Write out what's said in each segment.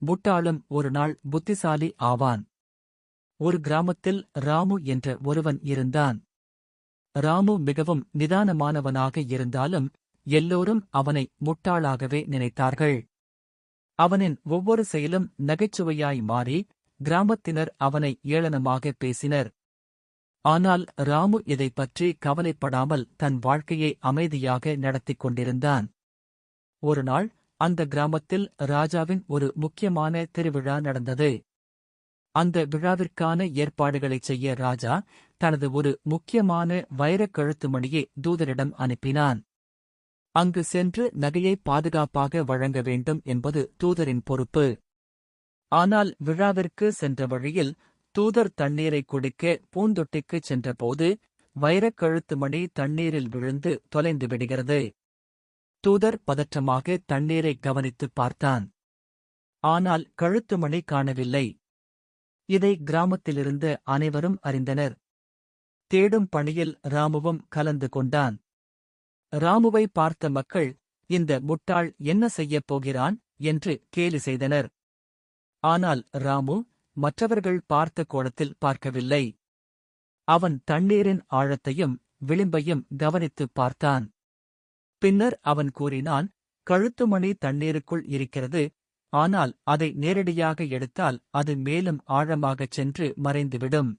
முட்டாளும் ஒரு நாள் புத்திசாலி ஆவான். ஒரு கிராமத்தில் ராமு என்ற ஒருவன் இருந்தான். ராமு மிகவும் நிதானமானவனாக இருந்தாலும் எல்லோரும் அவனை முட்டாளாகவே நினைத்தார்கள். அவனின் ஒவ்வொரு செயலும் நகைச்சுவையாய் மாறி கிராமத்தினர் அவனை ஏளனமாக பேசினர். ஆனால் ராமு இதைப் பற்றி கவலைப்படாமல் தன் வாழ்க்கையை அமைதியாக நடத்திக் கொண்டிருந்தான். ஒருநாள் அந்த கிராமத்தில் ராஜாவின் ஒரு முக்கியமான திருவிழா நடந்தது. அந்த விழாவிற்கான ஏற்பாடுகளைச் செய்ய ராஜா தனது ஒரு முக்கியமான வைரக் கழுத்து மணியை தூதரிடம் அனுப்பினான். அங்கு சென்று நகையை பாதுகாப்பாக வழங்க வேண்டும் என்பது தூதரின் பொறுப்பு. ஆனால் விழாவிற்கு சென்ற வழியில் தூதர் தண்ணீரை குடிக்க பூந்தொட்டிக்குச் சென்றபோது வைரக் கழுத்து மணி தண்ணீரில் விழுந்து தொலைந்து விடுகிறது. தூதர் பதற்றமாக தண்ணீரை கவனித்துப் பார்த்தான். ஆனால் கழுத்துமணி காணவில்லை. இதை கிராமத்திலிருந்த அனைவரும் அறிந்தனர். தேடும் பணியில் ராமுவும் கலந்து கொண்டான். ராமுவை பார்த்த மக்கள் இந்த முட்டாள் என்ன செய்யப் போகிறான்? என்று கேலி செய்தனர். ஆனால் ராமு மற்றவர்கள் பார்த்த கோணத்தில் பார்க்கவில்லை. அவன் தண்ணீரின் ஆழத்தையும் விளிம்பையும் கவனித்துப் பார்த்தான். பின்னர் அவன் கூறினான் கழுத்துமணி தண்ணீருக்குள் இருக்கிறது. ஆனால் அதை நேரடியாக எடுத்தால் அது மேலும் ஆழமாகச் சென்று மறைந்துவிடும்.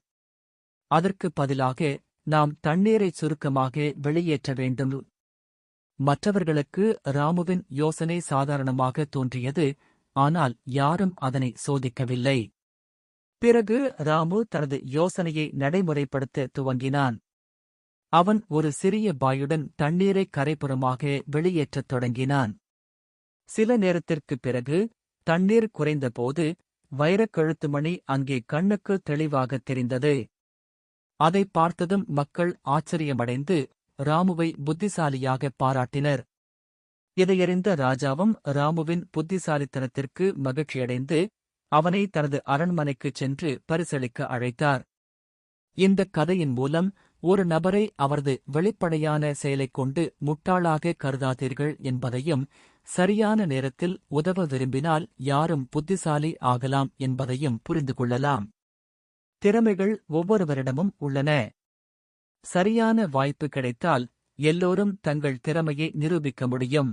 அதற்கு பதிலாக நாம் தண்ணீரை சுருக்கமாக வெளியேற்ற வேண்டும். மற்றவர்களுக்கு ராமுவின் யோசனை சாதாரணமாக தோன்றியது. ஆனால் யாரும் அதனை சோதிக்கவில்லை. பிறகு ராமு தனது யோசனையை நடைமுறைப்படுத்த துவங்கினான். அவன் ஒரு சிறிய பாயுடன் தண்ணீரை கரைப்புறமாக வெளியேற்றத் தொடங்கினான். சில நேரத்திற்குப் பிறகு தண்ணீர் குறைந்தபோது வைரக் கழுத்துமணி அங்கே கண்ணுக்கு தெளிவாகத் தெரிந்தது. அதை பார்த்ததும் மக்கள் ஆச்சரியமடைந்து ராமுவை புத்திசாலியாக பாராட்டினர். இதையறிந்த ராஜாவும் ராமுவின் புத்திசாலித்தனத்திற்கு மகிழ்ச்சியடைந்து அவனை தனது அரண்மனைக்குச் சென்று பரிசளிக்க அழைத்தார். இந்தக் கதையின் மூலம் ஒரு நபரை அவரது வெளிப்படையான செயலைக் கொண்டு முட்டாளாக கருதாதீர்கள் என்பதையும் சரியான நேரத்தில் உதவ விரும்பினால் யாரும் புத்திசாலி ஆகலாம் என்பதையும் புரிந்து கொள்ளலாம். திறமைகள் ஒவ்வொருவரிடமும் உள்ளன. சரியான வாய்ப்பு கிடைத்தால் எல்லோரும் தங்கள் திறமையை நிரூபிக்க முடியும்.